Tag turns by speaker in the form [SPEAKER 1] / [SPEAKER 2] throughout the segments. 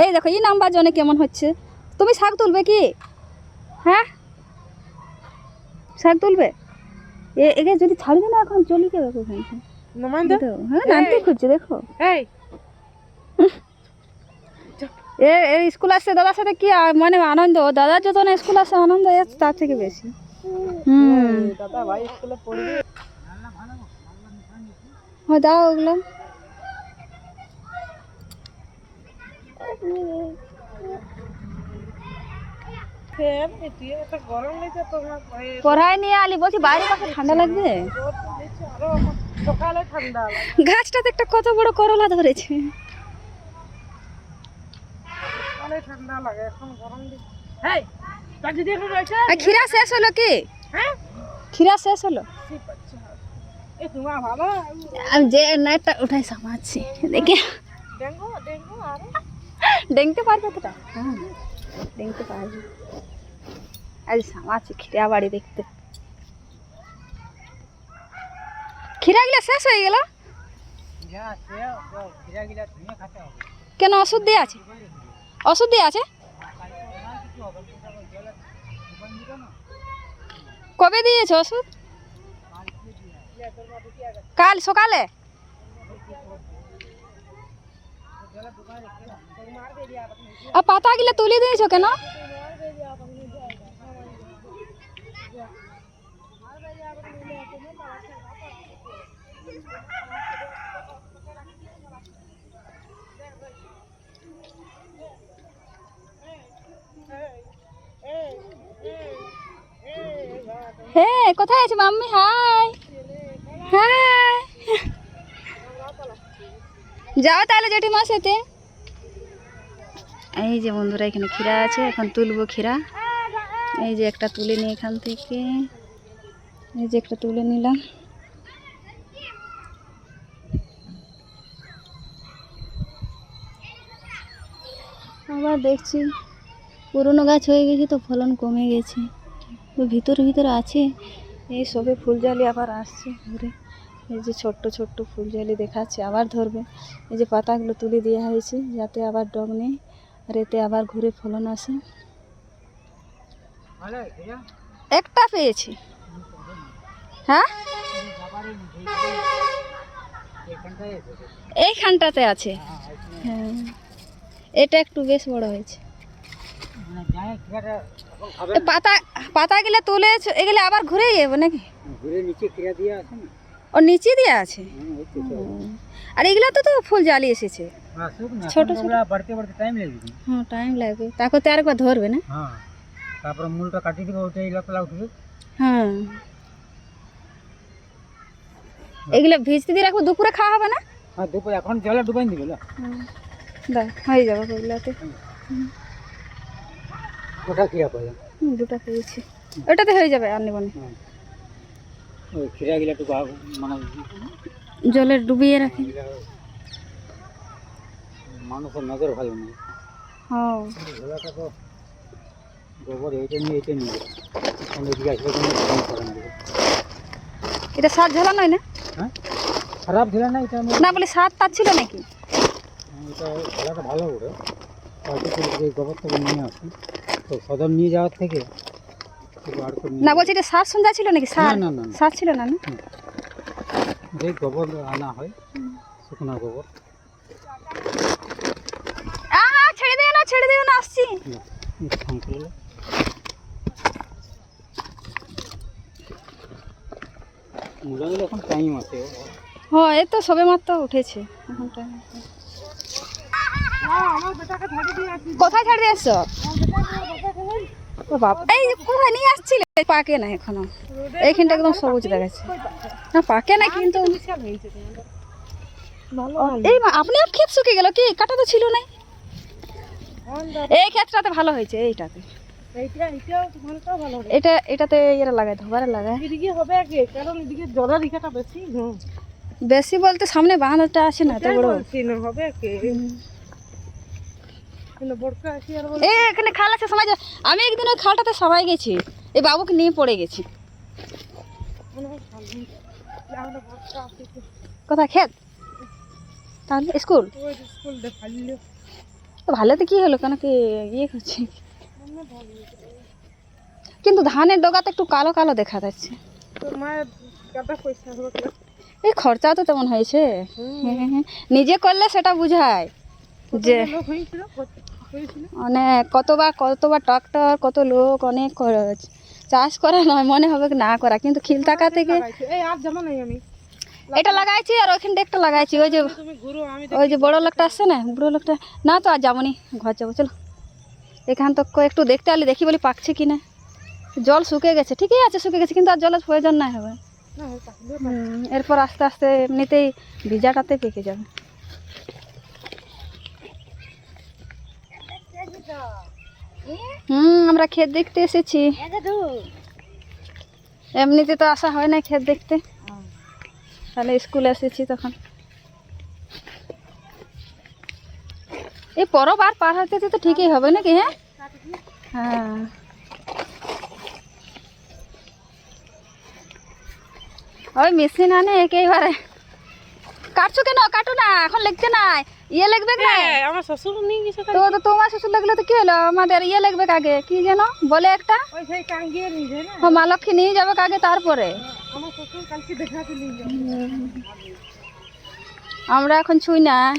[SPEAKER 1] এই দেখো এই নাম্বার জনে কেমন হচ্ছে। তুমি শাক তুলবে কি? হ্যাঁ? শাক তুলবে? এ একে যদি ছাড়ি না এখন চলে দেখো, হ্যাঁ নামতে খুঁজছে দেখো।
[SPEAKER 2] এই।
[SPEAKER 1] এ এ স্কুল আসছে দাদার সাথে কি মানে আনন্দ? দাদার যত না স্কুল আসছে আনন্দ তার থেকে বেশি। হুম।
[SPEAKER 2] দাদা ভাই স্কুলে পড়বি।
[SPEAKER 1] হ্যাঁ দাও ওগুলো
[SPEAKER 2] ফের এটি এত গরম লাগছে তোমার ভয়ে
[SPEAKER 1] পড়ায় নিয়ে আলি বলছি বাইরে ঠান্ডা লাগবে
[SPEAKER 2] সকালে
[SPEAKER 1] গাছটাতে একটা কত বড় করলা ধরেছে।
[SPEAKER 2] ঠান্ডা লাগে এখন গরম
[SPEAKER 1] খিরা শেষ হলো কি?
[SPEAKER 2] হ্যাঁ?
[SPEAKER 1] খিরা শেষ হলো? আমি যে নেটটা উঠাই সামাচ্ছি দেখি।
[SPEAKER 2] ডেঙ্গু ডেঙ্গু আর।
[SPEAKER 1] ডেংতে পারবে তো? হ্যাঁ ডেংতে পারবে। আজ সামাচ্ছি খিরা বাড়ি দেখতে। খিরাগুলো শেষ হয়ে গেল? কেন ওষুধ দিয়ে আছে? ওষুধ দিয়ে আছে? কবে দিয়েছে ওষুধ? কাল সকালে? আর পাতাগুলো তুলে দিয়েছ কেন হ্যাঁ কোথায় আছে মাম্মি হাই হাই যাও তাহলে জেঠিমার সাথে এই যে বন্ধুরা, এখানে খিরা আছে, এখন তুলবো খিরা এই যে একটা তুলে নিই এখান থেকে। এই যে একটা তুলে নিলাম। আবার দেখছি, পুরনো গাছ হয়ে গেছে তো ফলন কমে গেছে। ভিতর ভিতরে আছে। এই সবে ফুলজালি আবার আসছে ঘুরে। এই যে ছোট্ট ছোট্ট ফুলজালি দেখাচ্ছে, আবার ধরবে। এই যে পাতাগুলো তুলে দেওয়া হয়েছে, যাতে আবার ডগ নেই আর এতে আবার ঘুরে ফলন আসে একটা পেয়েছি। হ্যাঁ? এইখানটাতে আছে। হ্যাঁ এটা একটু বেশ বড় হয়েছে। পাতা পাতা পাতাগুলো তুলে এগুলো আবার ঘুরে যাব নাকি?
[SPEAKER 2] ঘুরে নিচে দিয়ে আছে না?
[SPEAKER 1] ও নিচে দেওয়া আছে? আর এগুলো তো তো ফুল জালি এসেছে। ছোট ছোট।
[SPEAKER 2] বাড়তে বাড়তে টাইম লাগবে
[SPEAKER 1] হ্যাঁ টাইম লাগবে। তারপর তো আরেকবার ধরবে না?
[SPEAKER 2] হ্যাঁ তারপরে মূলটা কাটি দিব ওইটা ইলাকলা উঠবে।
[SPEAKER 1] হ্যাঁ। এগুলো ভিজতে দিয়ে রাখব দুপুরে খাওয়া হবে না?
[SPEAKER 2] হ্যাঁ দুপুরে এখন জলে ডুবাই দিবে না?
[SPEAKER 1] দা হয়ে যাবে ওগুলোতে
[SPEAKER 2] ওটা পাই
[SPEAKER 1] হুম, দুটো পেয়েছি। ওটাতে হয়ে যাবে আর নেব না
[SPEAKER 2] ওই খিরা গিলা একটু বা- মানে
[SPEAKER 1] জলে ডুবিয়ে রাখি।
[SPEAKER 2] এগুলা মানুষের নজর ভালো নেই।
[SPEAKER 1] হ্যাঁ।
[SPEAKER 2] গোবর এইটা নিয়ে এইটা নিয়ে।
[SPEAKER 1] এটা ঝালা নয় না?
[SPEAKER 2] হ্যাঁ? খারাপ না এটা
[SPEAKER 1] না বলে তার ছিল নাকি?
[SPEAKER 2] এটা খেলাটা ভালো করে গোবর থেকে নিয়ে আসি। তো সদর নিয়ে যাওয়ার থেকে একটু বার করে নিয়ে
[SPEAKER 1] না বলছি এটা সার সন্ধ্যা ছিল নাকি? সার
[SPEAKER 2] না, না।
[SPEAKER 1] সার ছিল না না?
[SPEAKER 2] যে গোবর আনা হয় শুকনা গোবর।
[SPEAKER 1] আহা ছেড়ে দিও না ছেড়ে দিও না আসছি।
[SPEAKER 2] মোটামুটি এখন টাইম আছে
[SPEAKER 1] হ্যাঁ এই তো সবে মাত্র উঠেছে। এখন।
[SPEAKER 2] আমার দিয়ে
[SPEAKER 1] কোথায় ছাড়িয়ে আসছো? ও বাবা এই কোথায় নিয়ে আসছিলে পাকে না এখনও। এইখানটা একদম সবুজ দেখাচ্ছে। না পাকে না কিন্তু। এই আপনি আপ ক্ষেত শুকিয়ে গেল কি? কাটা তো ছিল না। এই ক্ষেতটাতে ভালো হয়েছে এইটাতে। এটা এটাতে এরা ধোবারে লাগায়।
[SPEAKER 2] এদিকে হবে কি কারণ এদিকে জলের রিখাটা বেশি।
[SPEAKER 1] বেশি বলতে সামনে বাঁধটা আছে না বড়।
[SPEAKER 2] হবে কি
[SPEAKER 1] এই এখানে খাল আছে সময় আমি একদিন ওই খালটাতে সবাই গেছি। এই বাবুকে নিয়ে পড়ে গেছি।
[SPEAKER 2] হয়
[SPEAKER 1] কোথায় ক্ষেত? তাহলে স্কুল?
[SPEAKER 2] দেখাইলে
[SPEAKER 1] তো কি হলো? কেন কি ইয়ে করছে? কিন্তু ধানের ডগাতে একটু কালো কালো দেখা যাচ্ছে? এই খরচা তো তেমন হয়েছে। হ্যাঁ, হ্যাঁ। নিজে করলে সেটা বুঝায় যে অনেক কতবার কতবার ট্রাক্টর কত লোক অনেক খরচ। চাষ করা নয় মনে হবে না করা। কিন্তু খিলতাকা থেকে এটা লাগাইছি আর ওইখানটা একটা লাগাইছি। ওই যে ওই যে বড় লোকটা আসছে না বুড়ো লোকটা। না তো আর যাবনি ঘর যাব চলো। এখান তো একটু দেখতে আলি দেখি বলি পাকছে কি না জল শুকে গেছে ঠিকই আছে শুকে গেছে কিন্তু আর জলের প্রয়োজন নাই হবে। এরপর আস্তে আস্তে এমনিতেই ভিজাটাতে পেকে যাবে? হুম আমরা ক্ষেত দেখতে এসেছি এমনিতে তো আসা হয় না ক্ষেত দেখতে তাহলে স্কুলে এসেছি তখন এই পরব আর পার হতে তো ঠিকই হবে নাকি হ্যাঁ হ্যাঁ ওই মেশিন আনে একেবারে কাটছো কেন? কাটো না এখন লিখতে নাই। ইয়ে লিখবে না
[SPEAKER 3] হ্যাঁ, আমার শ্বশুর নিয়ে গেছে
[SPEAKER 1] তো তো তোমার শ্বশুর লাগলে তো কি হলো? আমাদের ইয়ে লিখবে আগে কি যেন? বলে একটা।
[SPEAKER 3] ওই সেই কাঙ্গিয়ে নিয়ে যায় না?
[SPEAKER 1] ও মা লক্ষ্মী নিয়ে যাবে আগে তারপরে?
[SPEAKER 3] আমার শ্বশুর কালকে দেখাতে নিয়ে যাবে।
[SPEAKER 1] আমরা এখন ছুই না।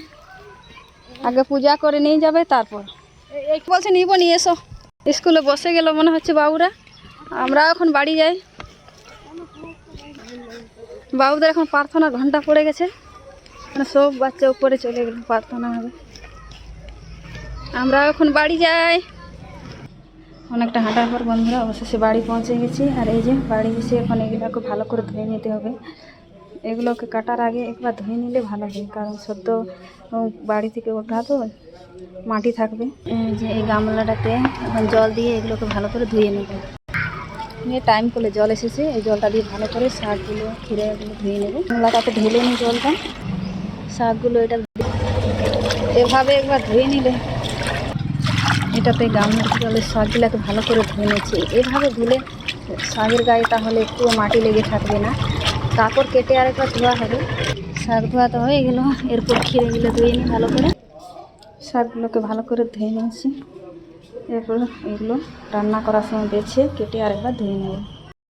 [SPEAKER 1] আগে পূজা করে নিয়ে যাবে তারপর। এই- বলছে? নিব নিয়ে এসো। স্কুলে বসে গেল মনে হচ্ছে বাবুরা। আমরা এখন বাড়ি যাই। বাবুদের এখন প্রার্থনা ঘণ্টা পড়ে গেছে। সব বাচ্চা উপরে চলে গেল, প্রার্থনা হবে। আমরা এখন বাড়ি যাই। অনেকটা হাঁটার পর বন্ধুরা, অবশেষে বাড়ি পৌঁছে গেছি। আর এই যে বাড়ি এসে এখন এগুলোকে ভালো করে ধুয়ে নিতে হবে। এগুলোকে কাটার আগে একবার ধুয়ে নিলে ভালো হয়, কারণ সদ্য বাড়ি থেকে ওঠা তো, মাটি থাকবে। যে এই গামলাটাতে এখন জল দিয়ে এগুলোকে ভালো করে ধুয়ে নেবে। নিয়ে টাইম করলে জল এসেছে, এই জলটা দিয়ে ভালো করে খিরে এগুলো ধুয়ে নেবে। গামলাটাতে ঢেলে নিই জলটা। শাকগুলো এটা এভাবে একবার ধুয়ে নিলে। এটাতে গামলার জলের শাকগুলোকে ভালো করে ধুয়ে নিচ্ছি এভাবে ধুলে শাকের গায়ে তাহলে একটুও মাটি লেগে থাকবে না। কাপড় কেটে আরেকবার ধোয়া হবে। শাক ধোয়া তো হয়ে গেল। এরপর খিরেগুলো ধুয়ে নিই ভালো করে। শাকগুলোকে ভালো করে ধুয়ে নিয়েছি। এরপর এগুলো রান্না করার সময় বেছে কেটে আরেকবার ধুয়ে নেব।